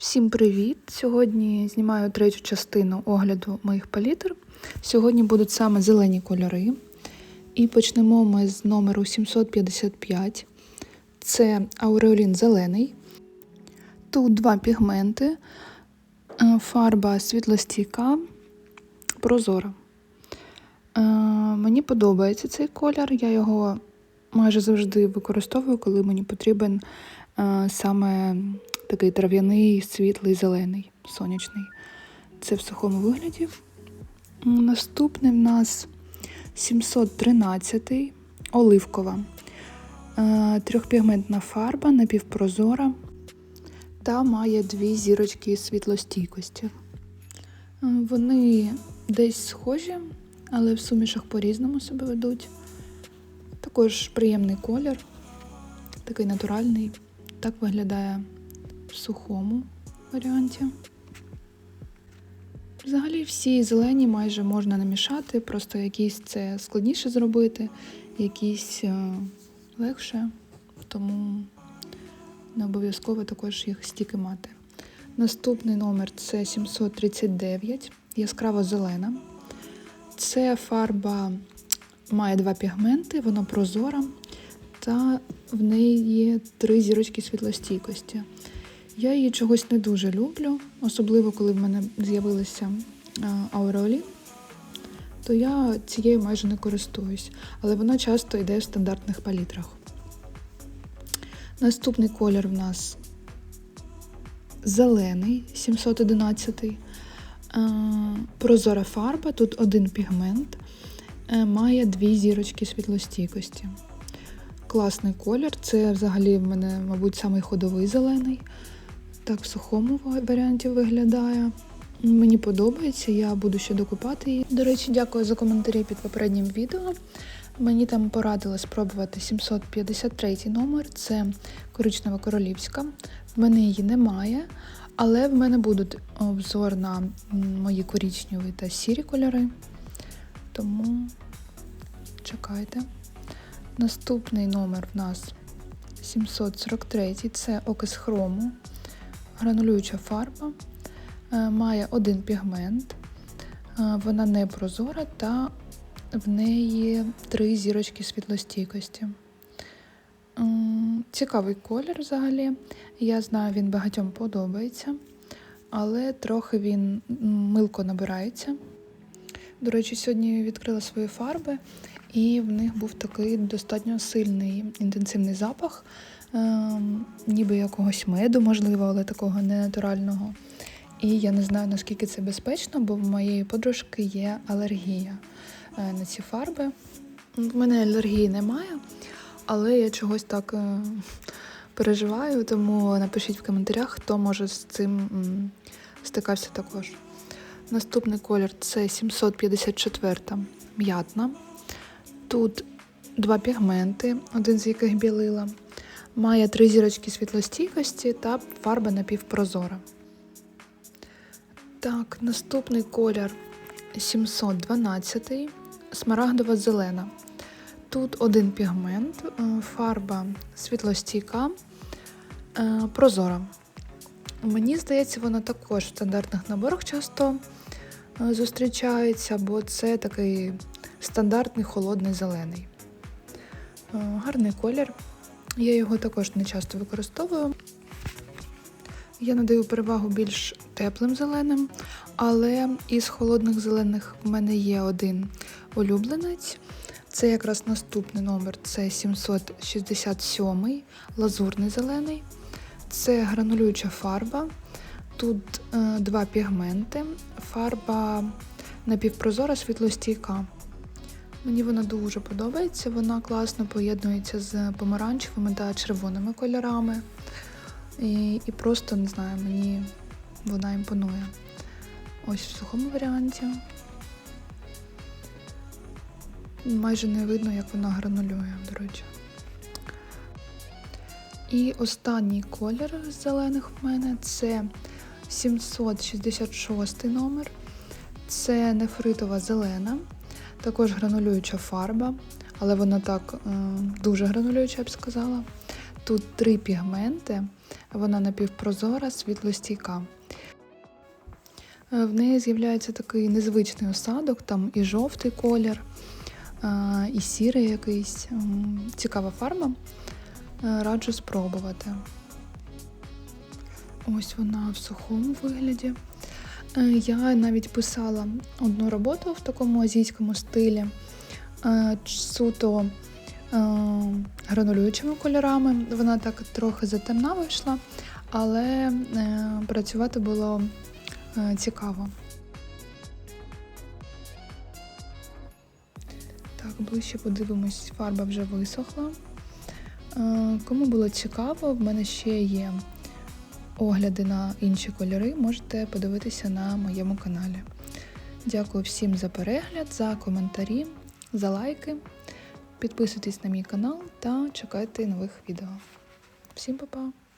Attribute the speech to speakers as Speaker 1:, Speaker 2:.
Speaker 1: Всім привіт! Сьогодні знімаю третю частину огляду моїх палітр. Сьогодні будуть саме зелені кольори. І почнемо ми з номеру 755. Це ауреолін зелений. Тут два пігменти, е, фарба світлостійка, прозора. Е, Мені подобається цей колір. Я його майже завжди використовую, коли мені потрібен е, саме такий трав'яний, світлий, зелений, сонячний. Це в сухому вигляді. Наступний в нас 713 оливкова. Е, Трьохпігментна фарба, напівпрозора та має дві зірочки світлостійкості. Е, Вони десь схожі, але в сумішах по-різному себе ведуть. Також приємний колір, такий натуральний. Так виглядає в сухому варіанті. Взагалі всі зелені майже можна намішати, просто якісь це складніше зробити, якісь е, легше, тому не обов'язково також їх стільки мати. Наступний номер це 739, яскраво зелена. Це фарба має два пігменти, вона прозора, та в неї є три зірочки світлостійкості. Я її чогось не дуже люблю, особливо коли в мене з'явилися ауреолін, то я цією майже не користуюсь, але вона часто йде в стандартних палітрах. Наступний колір в нас зелений 711. Е, Прозора фарба, тут один пігмент, е, має дві зірочки світлостійкості. Класний колір, це взагалі в мене, мабуть, самий ходовий зелений. Так в сухому варіанті виглядає. Мені подобається, я буду ще докупати її. До речі, дякую за коментарі під попереднім відео. Мені там порадили спробувати 753 номер, це коричнева королівська. В мене її немає, але в мене будуть обзор на мої коричневі та сірі кольори. Тому чекайте. Наступний номер в нас 743 це окис хрому, гранулююча фарба, е, має один пігмент, е, вона не прозора та в неї три зірочки світлостійкості. Цікавий колір взагалі. Я знаю, він багатьом подобається, але трохи він милко набирається. До речі, сьогодні відкрила свої фарби, і в них був такий достатньо сильний інтенсивний запах, ем, ніби якогось меду, можливо, але такого не натурального. І я не знаю, наскільки це безпечно, бо в моєї подружки є алергія е, на ці фарби. В мене алергії немає, але я чогось так е, переживаю, тому напишіть в коментарях, хто може з цим стикався також. Наступний колір це 754 м'ятна. Тут два пігменти, один з яких білила. Має три зірочки світлостійкості та фарба напівпрозора. Так, наступний колір 712 смарагдова зелена. Тут один пігмент, е, фарба світлостійка, е, прозора. Мені здається, вона також в стандартних наборах часто е, зустрічається, бо це такий стандартний холодний зелений. Гарний колір. Я його також не часто використовую. Я надаю перевагу більш теплим зеленим, але із холодних зелених в мене є один улюбленець. Це якраз наступний номер це 767 лазурний зелений. Це гранулююча фарба. Тут е, два пігменти. Фарба напівпрозора світлостійка. Мені вона дуже подобається. Вона класно поєднується з помаранчевими та червоними кольорами. І, і просто не знаю, мені вона імпонує. Ось в сухому варіанті. Майже не видно, як вона гранулює, до речі. І останній колір з зелених в мене це 766 номер. Це нефритова зелена, також гранулююча фарба, але вона так е, дуже гранулююча, я б сказала. Тут три пігменти, вона напівпрозора, світлостійка. Е, В неї з'являється такий незвичний осадок, там і жовтий колір, е, і сірий якийсь. Цікава фарба. Раджу спробувати. Ось вона в сухому вигляді. Е, Я навіть писала одну роботу в такому азійському стилі, е, суто е, гранулюючими кольорами. Вона так трохи затемна вийшла, але працювати було цікаво. Так, ближче подивимось, фарба вже висохла. Кому було цікаво, в мене ще є огляди на інші кольори, можете подивитися на моєму каналі. Дякую всім за перегляд, за коментарі, за лайки. Підписуйтесь на мій канал та чекайте нових відео. Всім па-па!